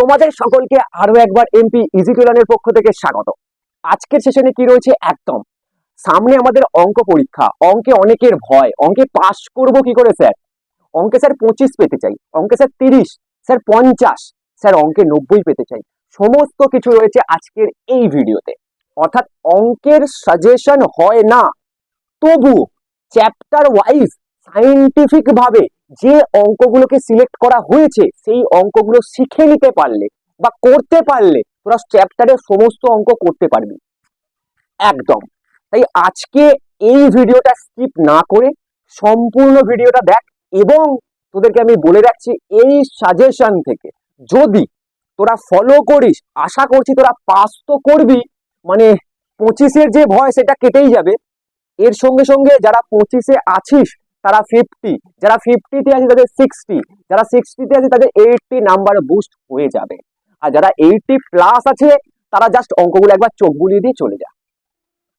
তোমাদের সকলকে আরও একবার এমপি ইজি টুলানের পক্ষ থেকে স্বাগত। আজকের সেশনে কি রয়েছে? একদম। সামনে আমাদের অঙ্ক পরীক্ষা। অঙ্কে অনেকের ভয়। অঙ্কে পাশ করব কি করে, স্যার? অঙ্কে স্যার পঁচিশ পেতে চাই। অঙ্কে স্যার তিরিশ, স্যার পঞ্চাশ, স্যার অঙ্কে নব্বই পেতে চাই। সমস্ত কিছু রয়েছে আজকের এই ভিডিওতে। অর্থাৎ অঙ্কের সাজেশন হয় না। তবু চ্যাপ্টার ওয়াইজ সাইন্টিফিক ভাবে যে অঙ্কগুলোকে সিলেক্ট করা হয়েছে, সেই অঙ্কগুলো শিখে নিতে পারলে বা করতে পারলে তোরা চ্যাপ্টারের সমস্ত অঙ্ক করতে পারবি। একদম। তাই আজকে এই ভিডিওটা স্কিপ না করে সম্পূর্ণ ভিডিওটা দেখ এবং তোদেরকে আমি বলে রাখছি এই সাজেশন থেকে, যদি তোরা ফলো করিস, আশা করছি তোরা পাস তো করবি মানে পঁচিশের যে ভয় সেটা কেটেই যাবে। এর সঙ্গে সঙ্গে যারা পঁচিশে আছিস তারা ফিফটি যারা ফিফটিতে আছে তাদের সিক্সটি যারা সিক্সটিতে আছে তাদের এইটটি নাম্বার বুস্ট হয়ে যাবে। আর যারা এইটটি প্লাস আছে, তারা জাস্ট অঙ্কগুলো একবার চোখ বুলিয়ে দিয়ে চলে যা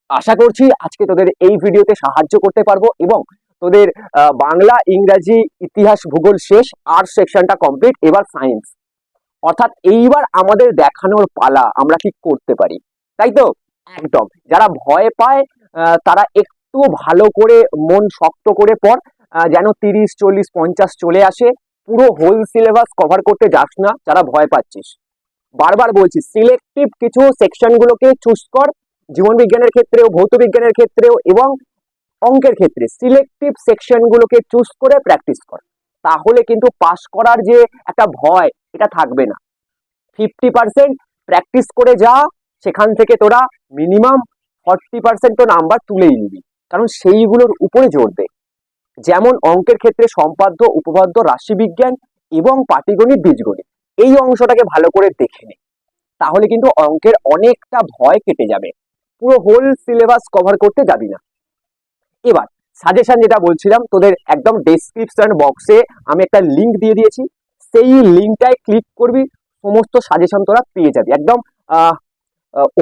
আশা করছি আজকে তোদের এই ভিডিওতে সাহায্য করতে পারব এবং তোদের বাংলা, ইংরাজি, ইতিহাস, ভূগোল শেষ আর্টস সেকশনটা কমপ্লিট এবার সায়েন্স অর্থাৎ এইবার আমাদের দেখানোর পালা আমরা কি করতে পারি? তাই তো? একদম। যারা ভয় পায় তারা একটু ভালো করে মন শক্ত করে পর যেন তিরিশ, চল্লিশ, পঞ্চাশ চলে আসে, পুরো হোল সিলেবাস কভার করতে যাস না, যারা ভয় পাচ্ছিস। বারবার বলছি সিলেক্টিভ কিছু সেকশনগুলোকে চুজ কর, জীবন বিজ্ঞানের ক্ষেত্রেও, ভৌত বিজ্ঞানের ক্ষেত্রেও এবং অঙ্কের ক্ষেত্রে। সিলেক্টিভ সেকশনগুলোকে চুজ করে প্র্যাকটিস কর। তাহলে কিন্তু পাস করার যে একটা ভয়, এটা থাকবে না। ফিফটি পার্সেন্ট প্র্যাকটিস করে যা, সেখান থেকে তোরা মিনিমাম ফর্টি পার্সেন্ট তো নাম্বার তুলেই নিবি। কারণ সেইগুলোর উপরে জোর দে যেমন অঙ্কের ক্ষেত্রে সম্পাদ্য, উপপাদ্য, রাশিবিজ্ঞান এবং পাটিগণিত বীজগণিত, এই অংশটাকে ভালো করে দেখে নে। তাহলে কিন্তু অঙ্কের অনেকটা ভয় কেটে যাবে। পুরো হোল সিলেবাস কভার করতে যাবি না। এবার সাজেশন যেটা বলছিলাম, তোদের একদম ডেসক্রিপশন বক্সে আমি একটা লিংক দিয়ে দিয়েছি। সেই লিঙ্কটায় ক্লিক করবি, সমস্ত সাজেশন তোরা পেয়ে যাবি। একদম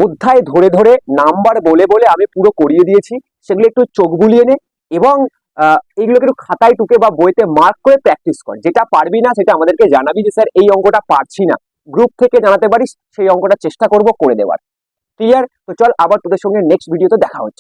অধ্যায় ধরে ধরে নাম্বার বলে বলে আমি পুরো করিয়ে দিয়েছি। সেগুলো একটু চোখ বুলিয়ে নে এবং আহ, এগুলোকে একটু খাতায় টুকে বা বইতে মার্ক করে প্র্যাকটিস কর। যেটা পারবি না সেটা আমাদেরকে জানাবি যে স্যার এই অঙ্কটা পারছি না। গ্রুপ থেকে জানাতে পারিস সেই অঙ্কটা চেষ্টা করব করে দেওয়ার। ক্লিয়ার তো চল আবার তোদের সঙ্গে নেক্সট ভিডিওতে দেখা হচ্ছে।